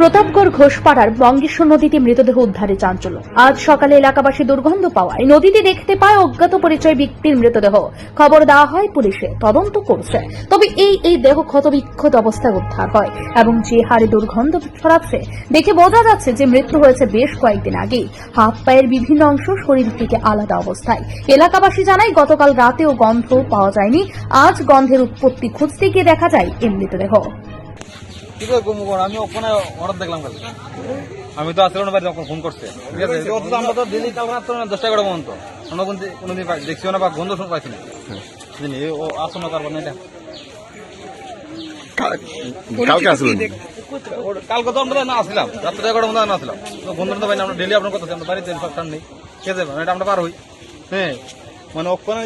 প্রতাপগড় ঘোষপাড়ার বঙ্গেশ্বর নদীতে মৃতদেহ উদ্ধারে চাঞ্চল্য। আজ সকালে এলাকাবাসী দুর্গন্ধ পাওয়ায় নদীতে দেখতে পায় অজ্ঞাত পরিচয় ব্যক্তির মৃতদেহ। খবর দেওয়া হয় পুলিশে, তদন্ত করছে। তবে এই এই দেহ ক্ষতবিক্ষত অবস্থায় উদ্ধার হয় এবং যে হারে দুর্গন্ধ ছড়াচ্ছে দেখে বোঝা যাচ্ছে যে মৃত্যু হয়েছে বেশ কয়েকদিন আগেই। হাত, পায়ের বিভিন্ন অংশ শরীর থেকে আলাদা অবস্থায়। এলাকাবাসী জানায়, গতকাল রাতেও গন্ধ পাওয়া যায়নি। আজ গন্ধের উৎপত্তি খুঁজতে গিয়ে দেখা যায় এই মৃতদেহ। কি করে? আমি ওখানে হঠাৎ দেখলাম কালকে আমি তো আসলে বাড়ি ফোন করছে ঠিক আছে অথচ আমরা তো ডেলি কাল রাত দশটা এগারো পর্যন্ত অন্য কোন কোনোদিন দেখছিও না বা গন্ধ শুনে পাইছি না ও আসো না তারপর এটা কালকে কালকে তো আমরা না আসলাম রাত্রে এগারো মধ্যে না আসলাম তো বন্ধু তো না আমরা ডেলি আপনার কথা আমরা বাড়িতে সব টান নেই ঠিক আছে এটা আমরা পার হই হ্যাঁ মানে ওখানে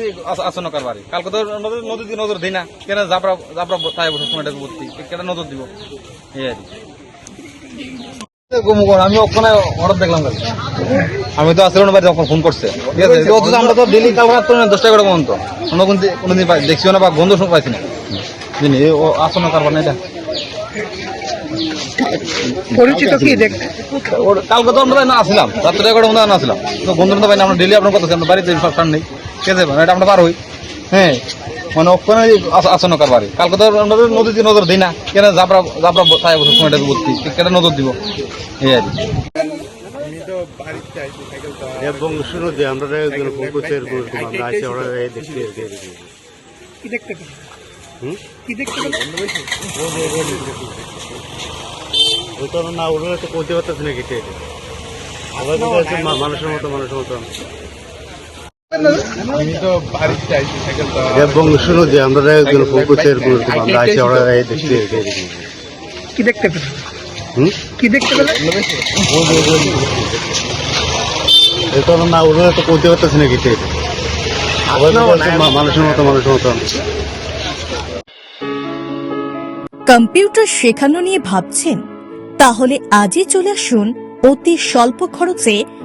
আসো না কার বাড়ি কালকে তো নদী নদীতে নজর দিই না। কেন জাপরা জাপরা তাই বসে সময়টা ভর্তি কেন নজর দিব? এই আর আমি ওখানে হঠাৎ দেখলাম আমি তো আসলে বাড়ি যখন ফোন করছে। ঠিক আছে তো অথচ আমরা তো ডেলি কাল রাত দশটা এগারো পর্যন্ত। অন্য কোনোদিন দেখছিও না বা গন্ধ শুনে পাইছি না। ও এটা। পরিচিত কি দেখতে কালকে তো আমরা না আসলাম। রাত্রে এগারো মধ্যে না আসলাম। তো বন্ধু না আমরা ডেলি আপনার কথা আমরা বাড়িতে সব টান মানে এটা আমরা পার হই হ্যাঁ মানে ওখানে আসো না কার বাড়ি। কালকে তো আমরা নদীতে নজর দিই না। কেন তাই বসে সময়টা কেন নজর দিব। এই আর এবং শুনো যে আমরা একজন ফোন করছে এরকম এরকম আমরা আসে ওরা দেখছি কি দেখতে হুম? কি দেখতে না ওরা তো পারতেছে না মা- মানুষের মতো মানুষের মতো। এবং শুনো যে আমরা একজন ফোন করছে এরকম এরকম আমরা আসে ওরা এই দেখছি কি দেখতে হুম? কি দেখতে এই না ওরা তো বলতে পারতেছে না কিছু এটা। মানুষের মতো মানুষের মতো। কম্পিউটার শেখানো নিয়ে ভাবছেন? তাহলে আজই চলে আসুন অতি স্বল্প খরচে